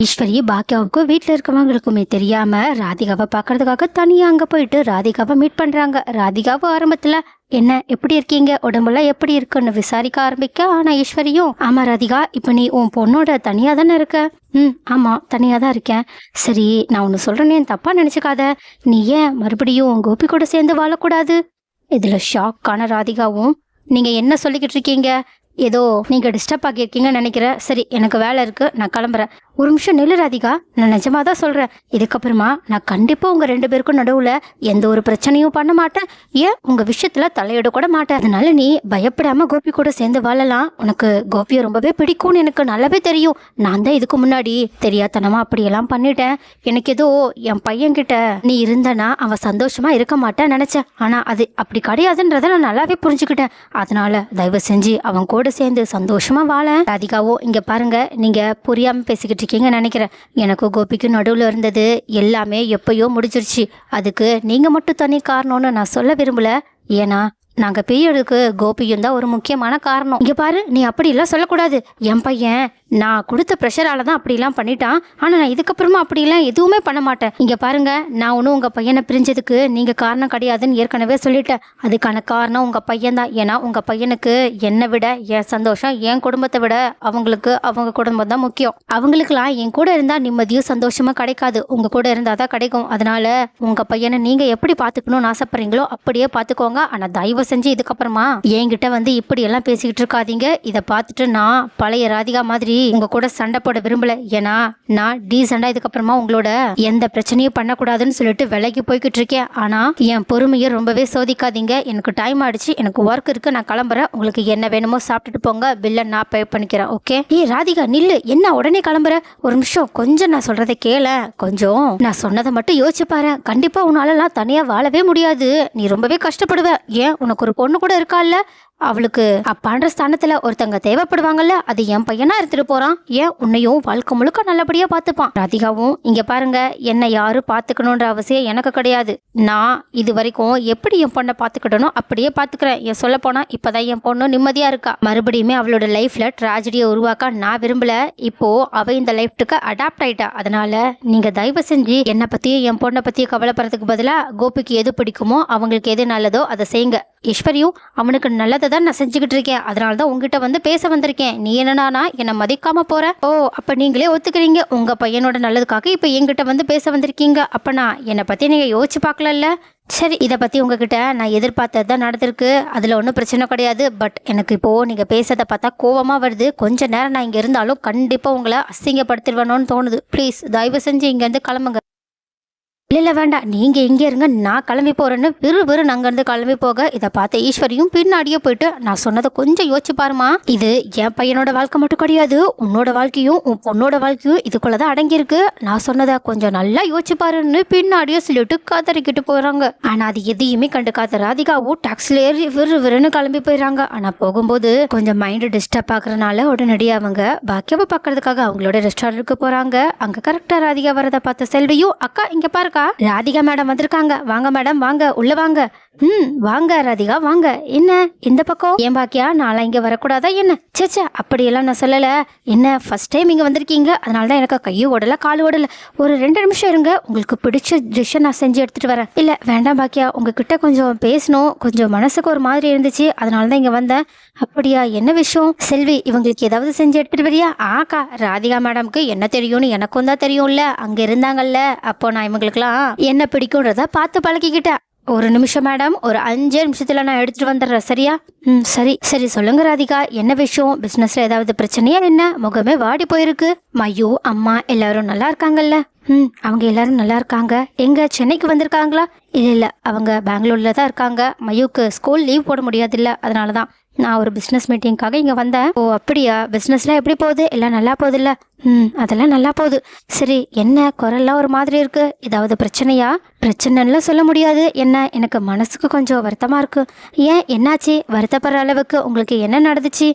ஈஸ்வரி பாக்கியாவுக்கும் வீட்டில் இருக்கவங்களுக்குமே தெரியாம ராதிகாவை பார்க்கறதுக்காக தனியாக அங்கே போயிட்டு ராதிகாவை மீட் பண்ணுறாங்க ராதிகாவும் ஆரம்பத்தில் என்ன எப்படி இருக்கீங்க? உடம்பெல்லாம் எப்படி இருக்குன்னு விசாரிக்க ஆரம்பிக்க ஆனா ஈஸ்வரியும் ஆமா ராதிகா இப்ப நீ உன் பொண்ணோட தனியா தானே இருக்க? ம் ஆமா தனியா தான் இருக்கேன். சரி நான் ஒன்று சொல்றேனே தப்பா நினைச்சுக்காத. நீ ஏன் மறுபடியும் உன் கோபி கூட சேர்ந்து வாழக்கூடாது? இதுல ஷாக்கான ராதிகாவும் நீங்க என்ன சொல்லிக்கிட்டு இருக்கீங்க? ஏதோ நீங்க டிஸ்டர்ப் ஆகியிருக்கீங்கன்னு நினைக்கிறேன் சரி எனக்கு வேலை இருக்கு நான் கிளம்புறேன். ஒரு நிமிஷம் நில்லு ராதிகா. நான் நிஜமா தான் சொல்றேன். இதுக்கப்புறமா நான் கண்டிப்பா உங்க ரெண்டு பேருக்கும் நடுவுல எந்த ஒரு பிரச்சனையும் பண்ண மாட்டேன். ஏன்? உங்க விஷயத்துல தலையிட கூட மாட்டேன். அதனால நீ பயப்படாம கோபி கூட சேர்ந்து வாழலாம். உனக்கு கோபியை ரொம்பவே பிடிக்கும்னு எனக்கு நல்லாவே தெரியும். நான் தான் இதுக்கு முன்னாடி தெரியாதனமா அப்படியெல்லாம் பண்ணிட்டேன். எனக்கு ஏதோ என் பையன்கிட்ட நீ இருந்தனா அவன் சந்தோஷமா இருக்க மாட்டேன் நினைச்சேன். ஆனா அது அப்படி கிடையாதுன்றத நான் நல்லாவே புரிஞ்சுக்கிட்டேன். அதனால தயவு செஞ்சு அவன் கூட சேர்ந்து சந்தோஷமா வாழ. ராதிகாவோ இங்க பாருங்க நீங்க புரியாம பேசிக்கிட்டு இருக்கீங்கன்னு நினைக்கிறேன். எனக்கு கோபிக்கும் நடுவில் இருந்தது. எல்லாமே எப்பயோ முடிஞ்சிருச்சு. அதுக்கு நீங்க மட்டும் தனி காரணம்னு நான் சொல்ல விரும்பல. ஏன்னா நாங்க பிரியறதுக்கு கோபியும் தான் ஒரு முக்கியமான காரணம். இங்க பாரு நீ அப்படி எல்லாம் சொல்லக்கூடாது. என் பையன் நான் கொடுத்த ப்ரெஷரால தான் அப்படிலாம் பண்ணிட்டான். ஆனால் நான் இதுக்கப்புறமா அப்படிலாம் எதுவுமே பண்ண மாட்டேன். இங்கே பாருங்க நான் ஒன்றும் உங்கள் பையனை பிரிஞ்சதுக்கு நீங்கள் காரணம் கிடையாதுன்னு ஏற்கனவே சொல்லிட்டேன். அதுக்கான காரணம் உங்கள் பையன் தான். ஏன்னா உங்கள் பையனுக்கு என்னை விட என் சந்தோஷம் என் குடும்பத்தை விட அவங்களுக்கு அவங்க குடும்பம் தான் முக்கியம். அவங்களுக்குலாம் என் கூட இருந்தால் நிம்மதியும் சந்தோஷமாக கிடைக்காது. உங்கள் கூட இருந்தால் தான் கிடைக்கும். அதனால உங்கள் பையனை நீங்கள் எப்படி பார்த்துக்கணும்னு ஆசைப்பட்றீங்களோ அப்படியே பார்த்துக்கோங்க ஆனால் தயவு செஞ்சு இதுக்கப்புறமா என்கிட்ட வந்து இப்படியெல்லாம் பேசிக்கிட்டு இருக்காதீங்க. இதை பார்த்துட்டு நான் பழைய ராதிகா மாதிரி உங்க கூட சண்டை போட விரும்பல. ஏன்னா நான் டீசெண்டா இதுக்கப்புறமா உங்களோட எந்த பிரச்சனையும் பண்ணக்கூடாதுன்னு சொல்லிட்டு விலைக்கு போய்கிட்டு இருக்கேன். ஆனா என் பொறுமையை ரொம்பவே சோதிக்காதீங்க. எனக்கு டைம் ஆயிடுச்சு. எனக்கு ஒர்க் இருக்கு. நான் கிளம்புறேன். உங்களுக்கு என்ன வேணுமோ சாப்பிட்டுட்டு போங்க. பில்லை நான் பே பண்ணிக்கிறேன். ஓகே ஏ ராதிகா நில்லு. என்ன உடனே கிளம்புற? ஒரு நிமிஷம். கொஞ்சம் நான் சொல்றதை கேள. கொஞ்சம். நான் சொன்னதை மட்டும் யோசிச்சு பாரு. கண்டிப்பா உன்னாலலாம் தனியா வாழவே முடியாது. நீ ரொம்பவே கஷ்டப்படுவ. ஏன்? உனக்கு ஒரு பொண்ணு கூட இருக்கால்ல அவளுக்கு அப்பான்ற ஸ்தானத்துல ஒருத்தங்க தேவைப்படுவாங்கல்ல அது என் பையனா எடுத்துட்டு போறான். ஏன் உன்னையும் வாழ்க்கை முழுக்க நல்லபடியா பார்த்துப்பான்? ராதிகாவும் இங்க பாருங்க என்னை யாரும் பாத்துக்கணும்ன்ற அவசியம் எனக்கு கிடையாது. நான் இது வரைக்கும் எப்படி என் பொண்ணை பாத்துக்கிட்டனோ அப்படியே பாத்துக்கிறேன் என் சொல்ல போனா இப்பதான் என் பொண்ணு நிம்மதியா இருக்கா. மறுபடியுமே அவளோட லைஃப்ல ட்ராஜடியை உருவாக்க நான் விரும்பல. இப்போ அவ இந்த லைஃப்டுக்கு அடாப்ட் ஆயிட்டா. அதனால நீங்க தயவு செஞ்சு என்னை பத்தியும் என் பொண்ணை பத்தியும் கவலைப்படுறதுக்கு பதிலா கோபிக்கு எது பிடிக்குமோ அவங்களுக்கு எது நல்லதோ அதை செய்யுங்க. ஈஸ்வரியும் அவனுக்கு நல்லதை தான் நான் செஞ்சுக்கிட்டு இருக்கேன். அதனால தான் உங்ககிட்ட வந்து பேச வந்திருக்கேன். நீ என்னன்னா என்னை மதிக்காம போற? ஓ அப்ப நீங்களே ஒத்துக்கிறீங்க. உங்க பையனோட நல்லதுக்காக இப்ப என்கிட்ட வந்து பேச வந்திருக்கீங்க. அப்பனா என்னை பத்தி நீங்க யோசிச்சு பார்க்கலல்ல? சரி இதை பற்றி உங்ககிட்ட நான் எதிர்பார்த்தது தான் நடந்திருக்கு. அதில் ஒன்றும் பிரச்சனை கிடையாது. பட் எனக்கு இப்போது நீங்கள் பேசுறதை பார்த்தா கோவமாக வருது. கொஞ்ச நேரம் நான் இங்கே இருந்தாலும் கண்டிப்பாக உங்களை அசிங்கப்படுத்திடுவேணும்னு தோணுது. ப்ளீஸ் தயவு செஞ்சு இங்கேருந்து கிளம்புங்க. இல்லை இல்லை வேண்டாம். நீங்கள் இங்கே இருங்க. நான் கிளம்பி போகிறேன்னு விறு விறு அங்கேருந்து கிளம்பி போக இதை பார்த்த ஈஸ்வரியும் பின்னாடியே போயிட்டு நான் சொன்னதை கொஞ்சம் யோசிச்சு பாருமா இது என் பையனோட வாழ்க்கை மட்டும் கிடையாது. உன்னோட வாழ்க்கையும் உன் பொண்ணோட வாழ்க்கையும் இதுக்குள்ளே தான் அடங்கியிருக்கு. நான் சொன்னதை கொஞ்சம் நல்லா யோசிச்சு பாருன்னு பின்னாடியே சொல்லிட்டு காத்தறிக்கிட்டு போகிறாங்க ஆனால் அது எதையுமே கண்டுக்காத ராதிகாவும் டாக்ஸில் ஏறி விறு விறுன்னு கிளம்பி போயிடுறாங்க. ஆனால் போகும்போது கொஞ்சம் மைண்டு டிஸ்டர்ப் ஆகுறதுனால உடனடியாக அவங்க பாக்கியாவை பார்க்கறதுக்காக அவங்களோட ரெஸ்டாரண்ட்டுக்கு போகிறாங்க அங்கே கரெக்டாக ராதிகா வரதை பார்த்த செல்வியும் அக்கா இங்கே பாருக்கா. ராதிகா மேடம் வந்திருக்காங்க. வாங்க மேடம் வாங்க உள்ள வாங்க. ம் வாங்க ராதிகா வாங்க. என்ன? இந்த பக்கம்? ஏன் பாக்கியா நாளை இங்க வரக்கூடாதா? என்ன? சேச்சா அப்படியெல்லாம் நான் சொல்லல. என்ன ஃபர்ஸ்ட் டைம் இங்க வந்திருக்கீங்க? அதனால தான் எனக்கு கையும் ஓடல கால் ஓடல. ஒரு ரெண்டு நிமிஷம் இருங்க. உங்களுக்கு பிடிச்ச டிஷ்ஷை நான் செஞ்சு எடுத்துட்டு வரேன். இல்ல வேண்டாம் பாக்கியா. உங்ககிட்ட கொஞ்சம் பேசணும். கொஞ்சம் மனசுக்கு ஒரு மாதிரி இருந்துச்சு. அதனால தான் இங்க வந்தேன். அப்படியா என்ன விஷயம்? செல்வி இவங்களுக்கு ஏதாவது செஞ்சு எடுத்துட்டு வரியா? ஆக்கா ராதிகா மேடம்க்கு என்ன தெரியும்னு எனக்கும் தான் தெரியும்ல. அங்க இருந்தாங்கல்ல. அப்போ நான் இவங்களுக்குலாம் என்ன பிடிக்கும்ன்றத பார்த்து பழக்கிக்கிட்டேன் ஒரு நிமிஷம் மேடம் ஒரு அஞ்சே நிமிஷத்துல நான் எடுத்துட்டு வந்துடுறேன். சரியா? ம் சரி. சரி சொல்லுங்க ராதிகா. என்ன விஷயம்? பிசினஸ்ல ஏதாவது பிரச்சனையா? என்ன? முகமே வாடி போயிருக்கு. மயு அம்மா எல்லாரும் நல்லா இருக்காங்கல்ல? ம் அவங்க எல்லாரும் நல்லா இருக்காங்க. எங்க? சென்னைக்கு வந்திருக்காங்களா? இல்ல இல்ல. அவங்க பெங்களூர்ல தான் இருக்காங்க. மயுக்கு ஸ்கூல் லீவ் போட முடியாதுல்ல. அதனால தான் நான் ஒரு பிஸ்னஸ் மீட்டிங்காக இங்கே வந்தேன். ஓ அப்படியா? பிஸ்னஸ்லாம் எப்படி போகுது? எல்லாம் நல்லா போகுதுல்ல? ம் அதெல்லாம் நல்லா போகுது. சரி என்ன குரல்லாம் ஒரு மாதிரி இருக்கு? ஏதாவது பிரச்சனையா? பிரச்சனைலாம் சொல்ல முடியாது. என்ன எனக்கு மனசுக்கு கொஞ்சம் வருத்தமாக இருக்கு. ஏன்? என்னாச்சு? வருத்தப்படுற அளவுக்கு உங்களுக்கு என்ன நடந்துச்சு?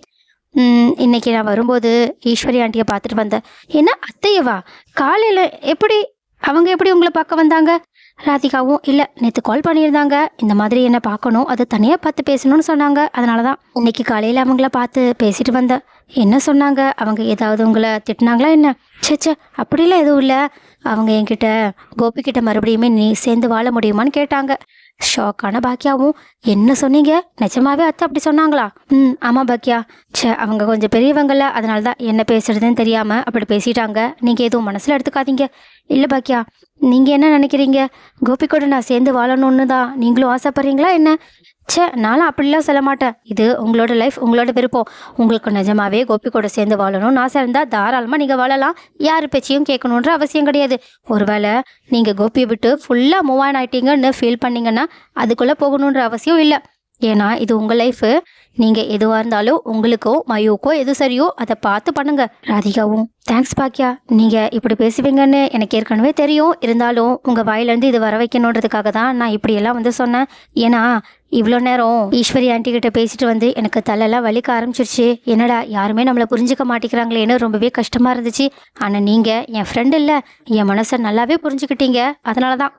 இன்னைக்கு நான் வரும்போது ஈஸ்வரி ஆண்டியை பார்த்துட்டு வந்தேன். என்ன அத்தையவா? காலையில் எப்படி அவங்க எப்படி உங்களை பார்க்க வந்தாங்க? ராதிகாவும் இல்லை நேற்று கால் பண்ணியிருந்தாங்க. இந்த மாதிரி என்ன பார்க்கணும். அது தனியாக பார்த்து பேசணும்னு சொன்னாங்க. அதனால தான் இன்னைக்கு காலையில் அவங்கள பார்த்து பேசிட்டு வந்தேன். என்ன சொன்னாங்க? அவங்க ஏதாவது உங்களை திட்டினாங்களா என்ன? ச்சே ச்சே அப்படிலாம் எதுவும் இல்லை. அவங்க என்கிட்ட கோபிக்கிட்ட மறுபடியுமே நீ சேர்ந்து வாழ முடியுமான்னு கேட்டாங்க. ஷாக்கான பாக்கியாவும் என்ன சொன்னீங்க? நிஜமாவே அத்தை அப்படி சொன்னாங்களா? ம் ஆமாம் பாக்கியா ச்சே அவங்க கொஞ்சம் பெரியவங்கள அதனால தான் என்ன பேசுறதுன்னு தெரியாமல் அப்படி பேசிட்டாங்க. நீங்கள் எதுவும் மனசில் எடுத்துக்காதீங்க. இல்லை பாக்கியா நீங்கள் என்ன நினைக்கிறீங்க? கோபி கூட நான் சேர்ந்து வாழணும்னு தான். நீங்களும் ஆசைப்படுறீங்களா என்ன? சே நானும் அப்படிலாம் சொல்ல மாட்டேன். இது உங்களோட லைஃப் உங்களோட விருப்பம். உங்களுக்கு நிஜமாவே கோபி கூட சேர்ந்து வாழணும்னு ஆசை இருந்தால் தாராளமாக நீங்கள் வாழலாம். யார் பேச்சையும் கேட்கணுன்ற அவசியம் கிடையாது. ஒருவேளை நீங்கள் கோபியை விட்டு ஃபுல்லாக மூவ் ஆன் ஆகிட்டீங்கன்னு ஃபீல் பண்ணிங்கன்னா அதுக்குள்ளே போகணுன்ற அவசியம் இல்லை. ஏன்னா இது உங்கள் லைஃபு நீங்கள் எதுவாக இருந்தாலும் உங்களுக்கோ மயுக்கோ எது சரியோ அதை பார்த்து பண்ணுங்க. ராதிகாவும் தேங்க்ஸ் பாக்கியா நீங்கள் இப்படி பேசுவீங்கன்னு எனக்கு ஏற்கனவே தெரியும். இருந்தாலும் உங்கள் வாயிலேருந்து இது வர வைக்கணுன்றதுக்காக தான் நான் இப்படியெல்லாம் வந்து சொன்னேன். ஏன்னா இவ்வளோ நேரம் ஈஸ்வரி ஆண்டி கிட்ட பேசிட்டு வந்து எனக்கு தலையெல்லாம் வலிக்க ஆரம்பிச்சிருச்சு. என்னடா யாருமே நம்மளை புரிஞ்சுக்க மாட்டேங்கிறாங்களேன்னு ரொம்பவே கஷ்டமாக இருந்துச்சு. ஆனால் நீங்கள் என் ஃப்ரெண்டு இல்லை. என் மனசை நல்லாவே புரிஞ்சுக்கிட்டீங்க. அதனால தான்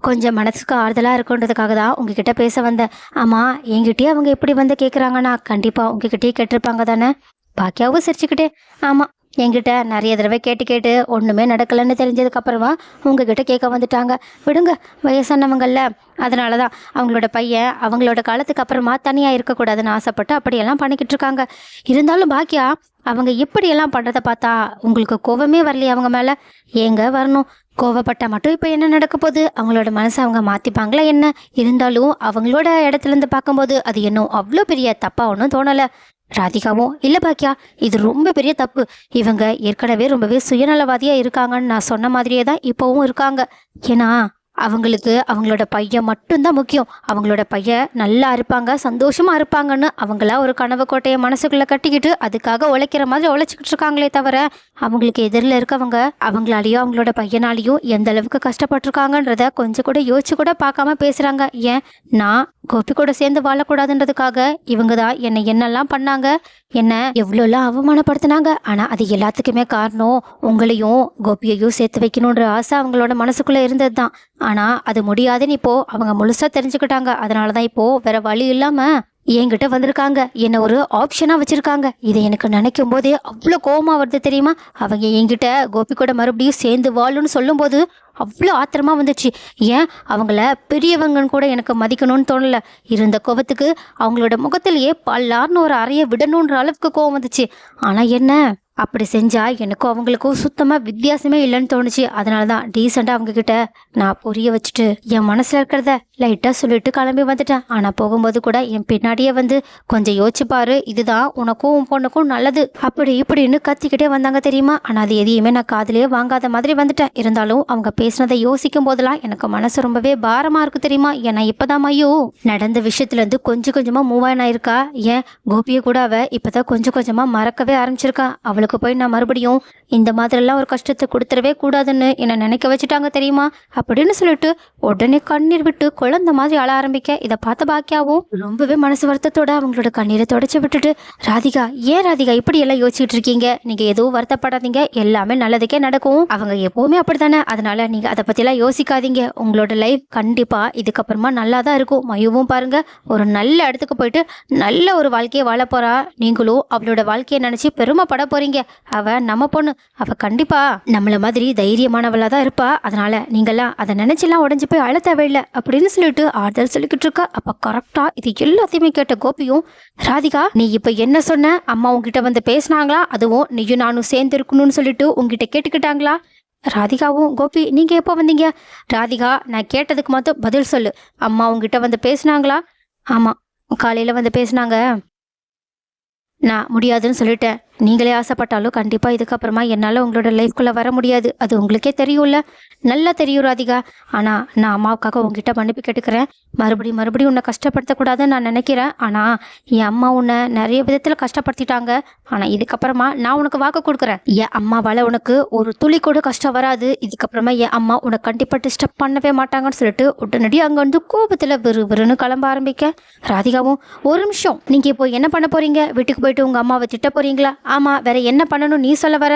கொஞ்சம் மனசுக்கு ஆறுதலாக இருக்குன்றதுக்காக தான் உங்ககிட்ட பேச வந்தேன். ஆமாம் என்கிட்டயே அவங்க எப்படி வந்து கேட்குறாங்கன்னா கண்டிப்பாக உங்ககிட்டயே கேட்டிருப்பாங்க தானே? பாக்கியாவும் சிரிச்சுக்கிட்டே ஆமாம் என்கிட்ட நிறைய தடவை கேட்டு கேட்டு ஒன்றுமே நடக்கலைன்னு தெரிஞ்சதுக்கப்புறமா உங்ககிட்ட கேட்க வந்துட்டாங்க. விடுங்க வயசானவங்கள்ல அதனால தான் அவங்களோட பையன் அவங்களோட காலத்துக்கு அப்புறமா தனியாக இருக்கக்கூடாதுன்னு ஆசைப்பட்டு அப்படியெல்லாம் பண்ணிக்கிட்டு இருக்காங்க. இருந்தாலும் பாக்கியா அவங்க இப்படியெல்லாம் பண்ணுறத பார்த்தா உங்களுக்கு கோவமே வரலையே அவங்க மேலே? ஏங்க வரணும். கோவப்பட்டால் மட்டும் இப்போ என்ன நடக்க போகுது? அவங்களோட மனசை அவங்க மாற்றிப்பாங்களா என்ன? இருந்தாலும் அவங்களோட இடத்துல இருந்து பார்க்கும்போது அது இன்னும் அவ்வளோ பெரிய தப்பாக ஒன்றும் தோணலை. ராதிகாவும் இல்லை பாக்கியா இது ரொம்ப பெரிய தப்பு. இவங்க ஏற்கனவே ரொம்பவே சுயநலவாதியாக இருக்காங்கன்னு நான் சொன்ன மாதிரியே தான் இப்போவும் இருக்காங்க. ஏன்னா அவங்களுக்கு அவங்களோட பையன் மட்டும்தான் முக்கியம். அவங்களோட பையன் நல்லா இருப்பாங்க சந்தோஷமாக இருப்பாங்கன்னு அவங்களா ஒரு கனவு கோட்டையை மனசுக்குள்ளே கட்டிக்கிட்டு அதுக்காக உழைக்கிற மாதிரி உழைச்சிக்கிட்டு இருக்காங்களே தவிர அவங்களுக்கு எதிரில் இருக்கவங்க அவங்களாலேயோ அவங்களோட பையனாலேயும் எந்த அளவுக்கு கஷ்டப்பட்டிருக்காங்கன்றத கொஞ்சம் கூட யோசிச்சு கூட பார்க்காம பேசுகிறாங்க ஏன்? நான் கோபி கூட சேர்ந்து வாழக்கூடாதுன்றதுக்காக இவங்க தான் என்னை என்னெல்லாம் பண்ணாங்க என்ன எவ்வளோலாம் அவமானப்படுத்தினாங்க. ஆனால் அது எல்லாத்துக்குமே காரணம் உங்களையும் கோபியையும் சேர்த்து வைக்கணுன்ற ஆசை அவங்களோட மனசுக்குள்ளே இருந்தது தான். ஆனால் அது முடியாதுன்னு இப்போது அவங்க முழுசாக தெரிஞ்சுக்கிட்டாங்க. அதனால தான் இப்போது வேற வழி இல்லாமல் என்கிட்ட வந்திருக்காங்க. என்னை ஒரு ஆப்ஷனாக வச்சுருக்காங்க. இதை எனக்கு நினைக்கும் போதே அவ்வளோ கோபமாக வருது தெரியுமா? அவங்க என்கிட்ட கோபி கூட மறுபடியும் சேர்ந்து வாழும்னு சொல்லும்போது அவ்வளோ ஆத்திரமா வந்துச்சு. ஏன்? அவங்கள பெரியவங்கன்னு கூட எனக்கு மதிக்கணும்னு தோணல. இருந்த கோபத்துக்கு அவங்களோட முகத்திலேயே பல்லார்னு ஒரு அறையை விடணுன்ற அளவுக்கு கோபம் வந்துச்சு. ஆனால் என்ன? அப்படி செஞ்சா எனக்கும் அவங்களுக்கும் சுத்தமாக வித்தியாசமே இல்லைன்னு தோணுச்சு. அதனால தான் டீசெண்டாக அவங்க கிட்ட நான் புரிய வச்சுட்டு என் மனசில் இருக்கிறத லைட்டாக சொல்லிட்டு கிளம்பி வந்துட்டேன். ஆனால் போகும்போது கூட என் பின்னாடியே வந்து கொஞ்சம் யோசிச்சுப்பாரு இதுதான் உனக்கும் உன் பொண்ணுக்கும் நல்லது. அப்படி இப்படின்னு கத்திக்கிட்டே வந்தாங்க தெரியுமா? ஆனால் அது எதையுமே நான் காதுலயே வாங்காத மாதிரி வந்துட்டேன். இருந்தாலும் அவங்க பேசினதை யோசிக்கும் போதெல்லாம் எனக்கு மனசு ரொம்பவே பாரமாக இருக்கு தெரியுமா? ஏன்னா இப்போதான் மையோ நடந்த விஷயத்துலேருந்து கொஞ்சம் கொஞ்சமாக மூவ் ஆன் ஆயிருக்கா? ஏன் கோபியை கூட அவ இப்போதான் கொஞ்சம் கொஞ்சமாக மறக்கவே ஆரம்பிச்சிருக்கா? அவள் அவளுக்கு போய் நான் மறுபடியும் இந்த மாதிரிலாம் ஒரு கஷ்டத்தை கொடுத்துடவே கூடாதுன்னு என்னை நினைக்க வச்சுட்டாங்க தெரியுமா? அப்படின்னு சொல்லிட்டு உடனே கண்ணீர் விட்டு குழந்த மாதிரி அழ ஆரம்பிக்க இதை பார்த்த பாக்கியாவும் ரொம்பவே மனசு வருத்தத்தோட அவங்களோட கண்ணீரை தொடச்சி விட்டுட்டு ராதிகா ஏன் ராதிகா இப்படி எல்லாம் யோசிச்சுட்டு இருக்கீங்க? நீங்க எதுவும் வருத்தப்படாதீங்க. எல்லாமே நல்லதுக்கே நடக்கும். அவங்க எப்பவுமே அப்படித்தானே. அதனால நீங்க அதை பத்திலாம் யோசிக்காதீங்க. உங்களோட லைஃப் கண்டிப்பா இதுக்கப்புறமா நல்லா தான் இருக்கும். மயுவும் பாருங்க ஒரு நல்ல இடத்துக்கு போயிட்டு நல்ல ஒரு வாழ்க்கையை வாழ போறா. நீங்களும் அவளோட வாழ்க்கையை நினைச்சு பெருமைப்பட போறீங்க. அவ நம்ம பொண்ணு. அவ கண்டிப்பா நம்மள மாதிரி தைரியமானவளா தான் இருப்பா. அதனால நீங்கெல்லாம் அதை நினைச்செல்லாம் உடஞ்சி போய் அழ தேவையில்லை அப்படின்னு சொல்லிட்டு ஆறுதல் சொல்லிக்கிட்டு இருக்கா. அப்ப கரெக்டா இது எல்லாத்தையுமே கேட்ட கோபியும் ராதிகா நீ இப்ப என்ன சொன்ன? அம்மா உங்ககிட்ட வந்து பேசினாங்களா? அதுவும் நீயும் நானும் சேர்ந்து இருக்கணும்னு சொல்லிட்டு உங்ககிட்ட கேட்டுக்கிட்டாங்களா? ராதிகாவும் கோபி நீங்க எப்போ வந்தீங்க? ராதிகா நான் கேட்டதுக்கு மட்டும் பதில் சொல்லு. அம்மா உங்ககிட்ட வந்து பேசினாங்களா? ஆமா காலையில வந்து பேசினாங்க. நான் முடியாதுன்னு சொல்லிட்டேன். நீங்களே ஆசைப்பட்டாலும் கண்டிப்பாக இதுக்கப்புறமா என்னால் உங்களோட லைஃப்குள்ளே வர முடியாது. அது உங்களுக்கே தெரியும்ல. நல்லா தெரியும் ராதிகா. ஆனால் நான் அம்மாவுக்காக உங்ககிட்ட மன்னிப்பு கேட்டுக்கிறேன். மறுபடியும் மறுபடியும் உன்னை கஷ்டப்படுத்தக்கூடாதுன்னு நான் நினைக்கிறேன். ஆனால் என் அம்மா உன்னை நிறைய விதத்தில் கஷ்டப்படுத்திட்டாங்க. ஆனால் இதுக்கப்புறமா நான் உனக்கு வாக்கு கொடுக்குறேன். என் அம்மாவால் உனக்கு ஒரு துளி கூட கஷ்டம் வராது. இதுக்கப்புறமா என் அம்மா உனக்கு கண்டிப்பாக டிஸ்டர்ப் பண்ணவே மாட்டாங்கன்னு சொல்லிட்டு உடனடியாக அங்கே வந்து கோபத்தில் விறு விறுன்னு கிளம்ப ஆரம்பிக்க. ராதிகாவும் ஒரு நிமிஷம். நீங்கள் இப்போ என்ன பண்ண போகிறீங்க வீட்டுக்கு போயிட்டு உங்கள் அம்மாவை திட்ட போகிறீங்களா ஆமாம் வேற என்ன பண்ணணும்? நீ சொல்ல வர.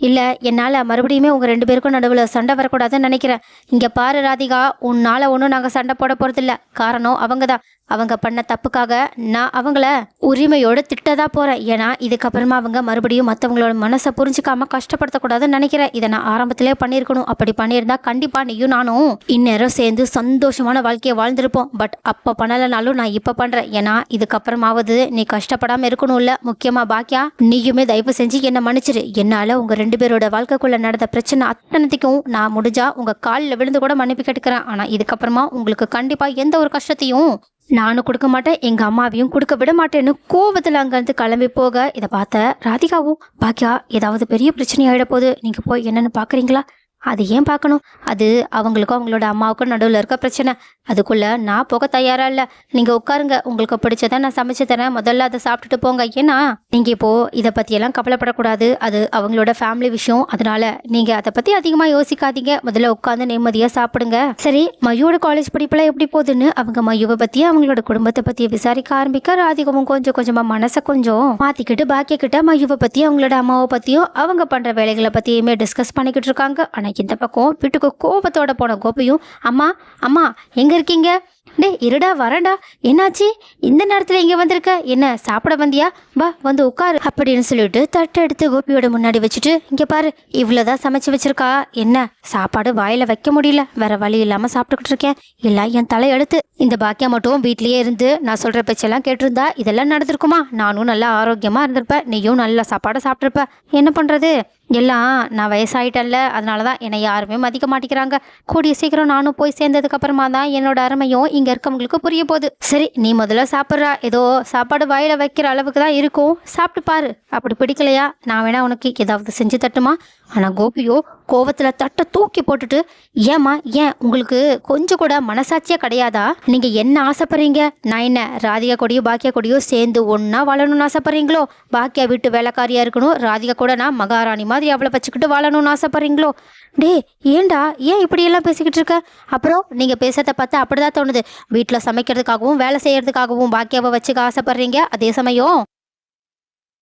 இல்லை என்னால் மறுபடியுமே உங்கள் ரெண்டு பேருக்கும் நடுவில் சண்டை வரக்கூடாதுன்னு நினைக்கிறேன். இங்கே பாரு ராதிகா. உன்னால் ஒன்றும் நாங்கள் சண்டை போட போகிறதில்ல காரணம் அவங்க தான் அவங்க பண்ண தப்புக்காக நான் அவங்கள உரிமையோடு திட்டதா போகிறேன் ஏன்னா இதுக்கப்புறமா அவங்க மறுபடியும் மற்றவங்களோட மனசை புரிஞ்சுக்காம கஷ்டப்படுத்தக்கூடாதுன்னு நினைக்கிறேன். இதை நான் ஆரம்பத்திலே பண்ணியிருக்கணும். அப்படி பண்ணியிருந்தா கண்டிப்பாக நீயும் நானும் இந்நேரம் சேர்ந்து சந்தோஷமான வாழ்க்கையை வாழ்ந்திருப்போம். பட் அப்போ பண்ணலைனாலும் நான் இப்போ பண்ணுறேன் ஏன்னா இதுக்கப்புறமாவது நீ கஷ்டப்படாமல் இருக்கணும்ல முக்கியமாக பாக்கியா நீயுமே தயவு செஞ்சு என்னை மன்னிச்சிரு. என்னால் உங்கள் ரெண்டு பேரோட வாழ்க்கைக்குள்ளே நடந்த பிரச்சனை அத்தனத்துக்கும் நான் முடிஞ்சால் உங்கள் காலில் விழுந்து கூட மன்னிப்பு கேட்டுக்கிறேன். ஆனால் இதுக்கப்புறமா உங்களுக்கு கண்டிப்பாக எந்த ஒரு கஷ்டத்தையும் நானும் கொடுக்க மாட்டேன் எங்கள் அம்மாவையும் கொடுக்க விட மாட்டேன்னு கோவத்தில் அங்கேருந்து கிளம்பி போக இதை பார்த்த ராதிகாவும் பாக்கியா ஏதாவது பெரிய பிரச்சனை ஆகிட போகுது நீங்கள் போய் என்னென்னு பார்க்குறீங்களா அது ஏன் பார்க்கணும்? அது அவங்களுக்கும் அவங்களோட அம்மாவுக்கும் நடுவில் இருக்க பிரச்சனை. அதுக்குள்ளே நான் போக தயாராக இல்லை. நீங்கள் உட்காருங்க. உங்களுக்கு பிடிச்சதை நான் சமைச்சு தரேன். முதல்ல அதை சாப்பிட்டுட்டு போங்க. ஏன்னா நீங்கள் இப்போது இதை பற்றியெல்லாம் கவலைப்படக்கூடாது. அது அவங்களோட ஃபேமிலி விஷயம். அதனால நீங்கள் அதை பற்றி அதிகமாக யோசிக்காதீங்க. முதல்ல உட்காந்து நிம்மதியாக சாப்பிடுங்க. சரி மையோட காலேஜ் படிப்பெல்லாம் எப்படி போகுதுன்னு அவங்க மயுவை பற்றி அவங்களோட குடும்பத்தை பற்றி விசாரிக்க ஆரம்பிக்க ராதிகவும் கொஞ்சம் கொஞ்சமாக மனசை கொஞ்சம் மாற்றிக்கிட்டு பாக்கிய கிட்ட மயுவை பத்தி அவங்களோட அம்மாவை பற்றியும் அவங்க பண்ணுற வேலைகளை பற்றியுமே டிஸ்கஸ் பண்ணிக்கிட்டு இருக்காங்க. ஆனால் இந்த பக்கம் வீட்டுக்கு கோபத்தோட போன கோபியும் அம்மா அம்மா எங்க இருக்கீங்க? டே இருடா வரேன்டா. என்னாச்சு? இந்த நேரத்தில் இங்கே வந்திருக்க? என்ன சாப்பிட வந்தியா? வா வந்து உட்காரு. அப்படின்னு சொல்லிட்டு தட்டை எடுத்து கோபியோட முன்னாடி வச்சுட்டு இங்கே பாரு இவ்வளோதான் சமைச்சு வச்சிருக்கா. என்ன சாப்பாடு வாயில் வைக்க முடியல. வேற வழி இல்லாமல் சாப்பிட்டுக்கிட்டு இருக்கேன். இல்லை என் தலை எடுத்து. இந்த பாக்கியா மட்டும் வீட்லேயே இருந்து நான் சொல்கிற பேச்செல்லாம் கேட்டிருந்தா இதெல்லாம் நடந்திருக்குமா? நானும் நல்லா ஆரோக்கியமாக இருந்திருப்பேன். நீயும் நல்லா சாப்பாடை சாப்பிட்ருப்ப என்ன பண்ணுறது எல்லாம் நான் வயசாயிட்டல்ல அதனால தான் என்னை யாருமே மதிக்க மாட்டேங்கிறாங்க. கூடிய சீக்கிரம் நானும் போய் சேர்ந்ததுக்கு அப்புறமா தான் என்னோட அருமையும் இங்கே இருக்கவங்களுக்கு புரிய போகுது. சரி நீ முதல்ல சாப்பிட்றா. ஏதோ சாப்பாடு வாயில வைக்கிற அளவுக்கு தான் இருக்கும். சாப்பிட்டு பாரு. அப்படி பிடிக்கலையா? நான் வேணா உனக்கு ஏதாவது செஞ்சு தட்டுமா? ஆனால் கோபியோ கோவத்தில் தட்டை தூக்கி போட்டுட்டு ஏம்மா ஏன்? உங்களுக்கு கொஞ்சம் கூட மனசாட்சியே கிடையாதா? நீங்கள் என்ன ஆசைப்படுறீங்க? நான் என்ன ராதிகா கொடியோ பாக்கியா கொடியோ சேர்ந்து ஒன்றா வாழணும்னு ஆசைப்படுறீங்களோ? பாக்கியா வீட்டு வேலைக்காரியாக இருக்கணும் ராதிகா கூட நான் மகாராணி மாதிரி அவளை வச்சுக்கிட்டு வாழணும்னு ஆசைப்படுறீங்களோ? டே ஏண்டா ஏன் இப்படியெல்லாம் பேசிக்கிட்டு இருக்க? அப்புறம் நீங்கள் பேசுறத பார்த்தா அப்படிதான் தோணுது. வீட்டில் சமைக்கிறதுக்காகவும் வேலை செய்கிறதுக்காகவும் பாக்கியாவை வச்சுக்க ஆசைப்படுறீங்க அதே சமயம்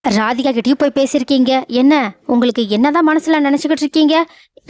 ராதிகா கிட்டயும் போய் பேசியிருக்கீங்க. என்ன? உங்களுக்கு என்னதான் மனசுல நினைச்சுக்கிட்டு இருக்கீங்க?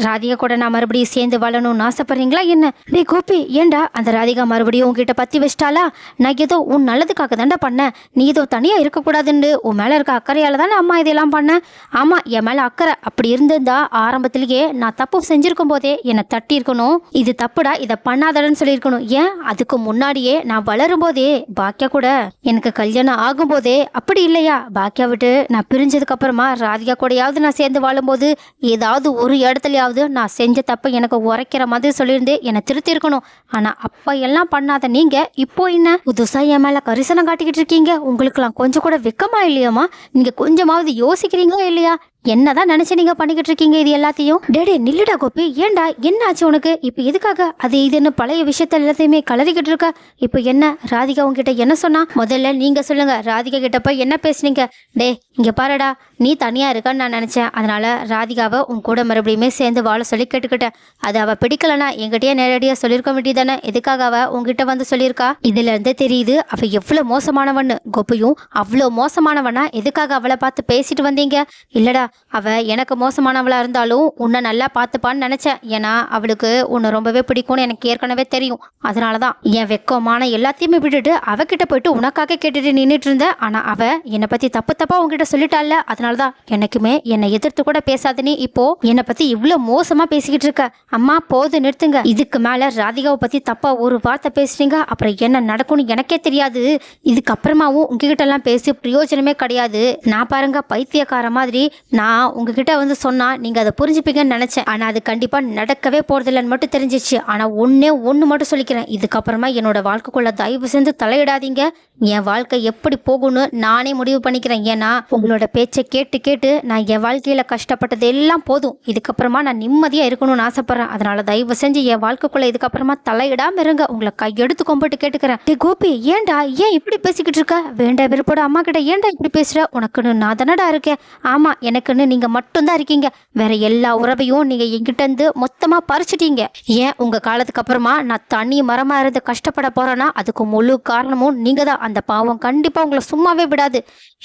ராதிகா கூட நான் மறுபடியும் சேர்ந்து வாழணும்னு ஆசைப்படுறீங்களா என்ன? டே கோபி ஏன்டா அந்த ராதிகா மறுபடியும் உங்ககிட்ட பத்தி வச்சிட்டாளா? நான் ஏதோ உன் நல்லதுக்காக தாண்டா பண்ணேன். நீ ஏதோ தனியா இருக்கக்கூடாதுன்னு உன் மேல இருக்க அக்கறையால தானே அம்மா இதெல்லாம் பண்ணேன். ஆமா என் மேல அக்கறை அப்படி இருந்திருந்தா ஆரம்பத்திலேயே நான் தப்பு செஞ்சிருக்கும் போதே என்னை தட்டி இருக்கணும் இது தப்புடா இதை பண்ணாதடன்னு சொல்லியிருக்கணும். ஏன்? அதுக்கு முன்னாடியே நான் வளரும் போதே பாக்கியா கூட எனக்கு கல்யாணம் ஆகும்போதே அப்படி இல்லையா? பாக்கியா விட்டு நான் பிரிஞ்சதுக்கு அப்புறமா ராதிகா கூடயாவது நான் சேர்ந்து வாழும்போது ஏதாவது ஒரு இடத்துலயாவது நான் செஞ்ச தப்பை எனக்கு உரைக்கிற மாதிரி சொல்லியிருந்து என்னை திருத்திருக்கணும் ஆனால் ஆனா எல்லாம் பண்ணாத நீங்கள் இப்போ என்ன? புதுசாக என் மேல கரிசனம் காட்டிக்கிட்டு இருக்கீங்க. உங்களுக்குலாம் கொஞ்சம் கூட வெக்கமா இல்லையாமா நீங்கள் கொஞ்சமாவது யோசிக்கிறீங்களா இல்லையா? என்னதான் நினைச்சு நீங்க பண்ணிக்கிட்டு இருக்கீங்க இது எல்லாத்தையும்? டேடே நில்லுடா கோபி. ஏன்டா? என்ன ஆச்சு உனக்கு? இப்போ எதுக்காக? அது இதுன்னு பழைய விஷயத்த எல்லாத்தையுமே கலரிக்கிட்டு இருக்க? இப்போ என்ன? ராதிகா உங்ககிட்ட என்ன சொன்னா? முதல்ல நீங்க சொல்லுங்க. ராதிகா கிட்ட போய் என்ன பேசுனீங்க? டே இங்க பாருடா. நீ தனியா இருக்கன்னு நான் நினைச்சேன். அதனால ராதிகாவை உன் கூட மறுபடியுமே சேர்ந்து வாழ சொல்லி கேட்டுக்கிட்டேன். அது அவள் பிடிக்கலனா எங்கிட்டயே நேரடியாக சொல்லியிருக்க வேண்டியதானே எதுக்காக அவள் உங்ககிட்ட வந்து சொல்லியிருக்கா? இதிலிருந்தே தெரியுது அவள் எவ்வளோ மோசமானவன்னு. கோபியும் அவ்வளோ மோசமானவனா? எதுக்காக அவளை பார்த்து பேசிட்டு வந்தீங்க? இல்லடா அவள் எனக்கு மோசமானவளாக இருந்தாலும் உன்னை நல்லா பார்த்துப்பான்னு நினச்சேன். ஏன்னா அவளுக்கு உன்னை ரொம்பவே பிடிக்கும்னு எனக்கு ஏற்கனவே தெரியும். அதனால தான் என் வெக்கமான எல்லாத்தையுமே விட்டுட்டு அவகிட்ட போயிட்டு உனக்காக கேட்டுட்டு நின்றுட்டு இருந்தேன். ஆனால் அவ என்னை பற்றி தப்பு தப்பா உன்கிட்ட சொல்லிட்டால அதனாலதான் என்னைக்குமே என்னை எதிர்த்து கூட பேசாத இப்போ என்னை பற்றி இவ்வளோ மோசமா பேசிக்கிட்டு இருக்க. அம்மா போது நிறுத்துங்க. இதுக்கு மேல ராதிகாவை பத்தி தப்பா ஒரு வார்த்தை பேசுறீங்க. அப்புறம் என்ன நடக்கும்னு எனக்கே தெரியாது. இதுக்கப்புறமாவும் உங்ககிட்ட எல்லாம் பேசி பிரயோஜனமே கிடையாது. நான் பாருங்க பைத்தியக்கார மாதிரி. நான் உங்ககிட்ட வந்து சொன்னா நீங்க அதை புரிஞ்சுப்பீங்கன்னு நினைச்சேன். ஆனா அது கண்டிப்பா நடக்கவே போகிறதில்லன்னு மட்டும் தெரிஞ்சிச்சு. ஆனா ஒன்னே ஒன்று மட்டும் சொல்லிக்கிறேன். இதுக்கப்புறமா என்னோட வாழ்க்கைக்குள்ள தயவு செஞ்சு தலையிடாதீங்க. என் வாழ்க்கை எப்படி போகும்னு நானே முடிவு பண்ணிக்கிறேன். ஏன்னா உங்களோட பேச்சை கேட்டு கேட்டு நான் என் வாழ்க்கையில கஷ்டப்பட்டது எல்லாம் போதும். இதுக்கப்புறமா நான் நிம்மதியாக இருக்கணும்னு ஆசைப்பட்றேன். அதனால தயவு செஞ்சு என் வாழ்க்கைக்குள்ள இதுக்கப்புறமா தலையிடாம இருங்க. உங்களை கையெடுத்து கும்பிட்டு கேட்டுக்கிறேன். டே கோபி ஏன்டா? ஏன் இப்படி பேசிக்கிட்டு இருக்க? வேண்ட விருப்போட அம்மா கிட்ட ஏன்டா இப்படி பேசுற? உனக்குன்னு நான் தானடா இருக்கேன். ஆமா எனக்குன்னு நீங்க மட்டும்தான் இருக்கீங்க. வேற எல்லா உறவையும் நீங்க எங்கிட்டேருந்து இருந்து மொத்தமா பறிச்சிட்டீங்க. ஏன்? உங்க காலத்துக்கு அப்புறமா நான் தனி மரமா இருந்து கஷ்டப்பட போறேன்னா அதுக்கு முழு காரணமும் நீங்க தான். அந்த பாவம் கண்டிப்பா உங்களை சும்மாவே விடாது.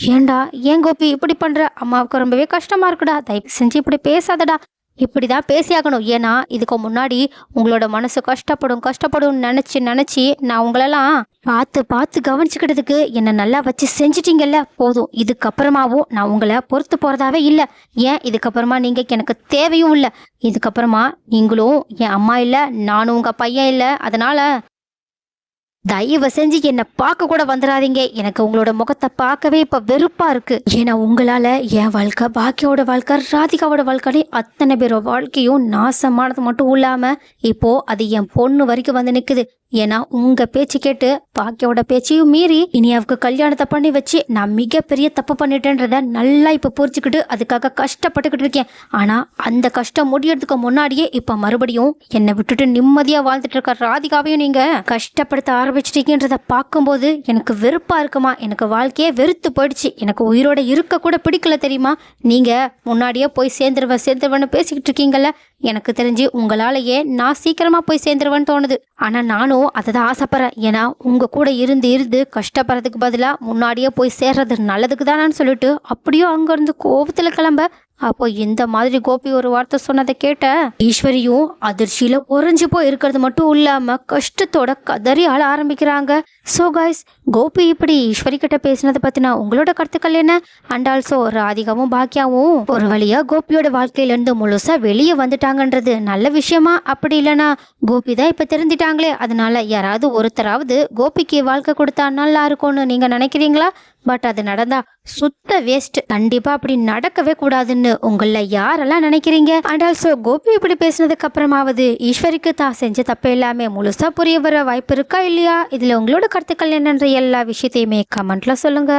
ஏன்டா? ஏன் கோபி இப்படி பண்ற? அம்மாவுக்கு ரொம்பவே கஷ்டமா இருக்குடா. தயவு செஞ்சு இப்படி பேசாதடா. இப்படி தான் பேசியாகணும். ஏன்னா இதுக்கு முன்னாடி உங்களோட மனசு கஷ்டப்படும் கஷ்டப்படும் நினச்சி நினச்சி நான் உங்களெல்லாம் பார்த்து பார்த்து கவனிச்சுக்கிட்டதுக்கு என்னை நல்லா வச்சு செஞ்சிட்டீங்கல்ல. போதும். இதுக்கப்புறமாவும் நான் உங்களை பொறுத்து போகிறதாவே இல்லை. ஏன்? இதுக்கப்புறமா நீங்கள் எனக்கு தேவையும் இல்லை. இதுக்கப்புறமா நீங்களும் என் அம்மா இல்லை நானும் உங்கள் பையன் இல்லை. அதனால தயவு செஞ்சு என்னை பார்க்க கூட வந்துடாதீங்க. எனக்கு உங்களோட முகத்தை பார்க்கவே இப்போ வெறுப்பா இருக்கு. ஏன்னா உங்களால என் வாழ்க்கை பாக்கியோட வாழ்க்கை ராதிகாவோட வாழ்க்கையே அத்தனை பேரோட வாழ்க்கையும் நாசமானது மட்டும் இல்லாம இப்போ அது என் பொண்ணு வரைக்கும் வந்து நிக்குது. ஏன்னா உங்க பேச்சு கேட்டு பாக்கியோட பேச்சையும் மீறி இனியாவுக்கு கல்யாணத்தை பண்ணி வச்சு நான் மிகப்பெரிய தப்பு பண்ணிட்டேன்றத நல்லா இப்ப புரிஞ்சுக்கிட்டு அதுக்காக கஷ்டப்பட்டுக்கிட்டு இருக்கேன். ஆனா அந்த கஷ்டம் முடியறதுக்கு முன்னாடியே இப்ப மறுபடியும் என்னை விட்டுட்டு நிம்மதியா வாழ்ந்துட்டு இருக்க ராதிகாவையும் நீங்க கஷ்டப்படுத்த ஆரம்பிச்சிட்டீங்கன்றத பார்க்கும்போது எனக்கு வெறுப்பா இருக்குமா? எனக்கு வாழ்க்கையே வெறுத்து போயிடுச்சு. எனக்கு உயிரோட இருக்க கூட பிடிக்கல தெரியுமா? நீங்க முன்னாடியே போய் சேர்ந்துருவேன் சேர்ந்துருவேன்னு பேசிக்கிட்டு இருக்கீங்கல்ல எனக்கு தெரிஞ்சு உங்களாலேயே நான் சீக்கிரமா போய் சேர்ந்துருவேன்னு தோணுது. ஆனா நானும் அதை தான் ஆசைப்பட்றேன். ஏன்னா உங்க கூட இருந்து இருந்து கஷ்டப்படுறதுக்கு பதிலாக முன்னாடியே போய் சேர்றது நல்லதுக்கு தானான்னு சொல்லிட்டு அப்படியே அங்கேருந்து கோபத்தில் கிளம்ப அப்போ இந்த மாதிரி கோபி ஒரு வார்த்தை சொன்னதை கேட்ட ஈஸ்வரியும் அதிர்ச்சியில உறைஞ்சு போய் இருக்கிறது மட்டும் இல்லாம கஷ்டத்தோட கதறி ஆள ஆரம்பிக்கிறாங்க. ஸோ கைஸ் கோபி இப்படி ஈஸ்வரி கிட்ட பேசினதை பத்தினா உங்களோட கருத்துக்கள் என்ன? அண்ட் ஆல்சோ ராதிகாவும் பாக்கியாவும் ஒரு வழியா கோபியோட வாழ்க்கையிலேருந்து முழுசா வெளியே வந்துட்டாங்கன்றது நல்ல விஷயமா? அப்படி இல்லைனா கோபி தான் இப்ப தெரிஞ்சிட்டாங்களே. அதனால யாராவது ஒருத்தராவது கோபிக்கு வாழ்க்கை கொடுத்தா நல்லா இருக்கும்னு நீங்க நினைக்கிறீங்களா? பட் அது நடந்தா சுத்த வேஸ்ட் கண்டிப்பா அப்படி நடக்கவே கூடாதுன்னு உங்கள யாரெல்லாம் நினைக்கிறீங்க? அண்ட் ஆல்சோ கோபி இப்படி பேசினதுக்கு அப்புறமாவது ஈஸ்வரிக்கு தான் செஞ்ச தப்பு எல்லாமே முழுசா புரிய வர வாய்ப்பு இருக்கா இல்லையா? இதுல உங்களோட கருத்துக்கள் என்னன்ற எல்லா விஷயத்தையுமே கமெண்ட்ல சொல்லுங்க.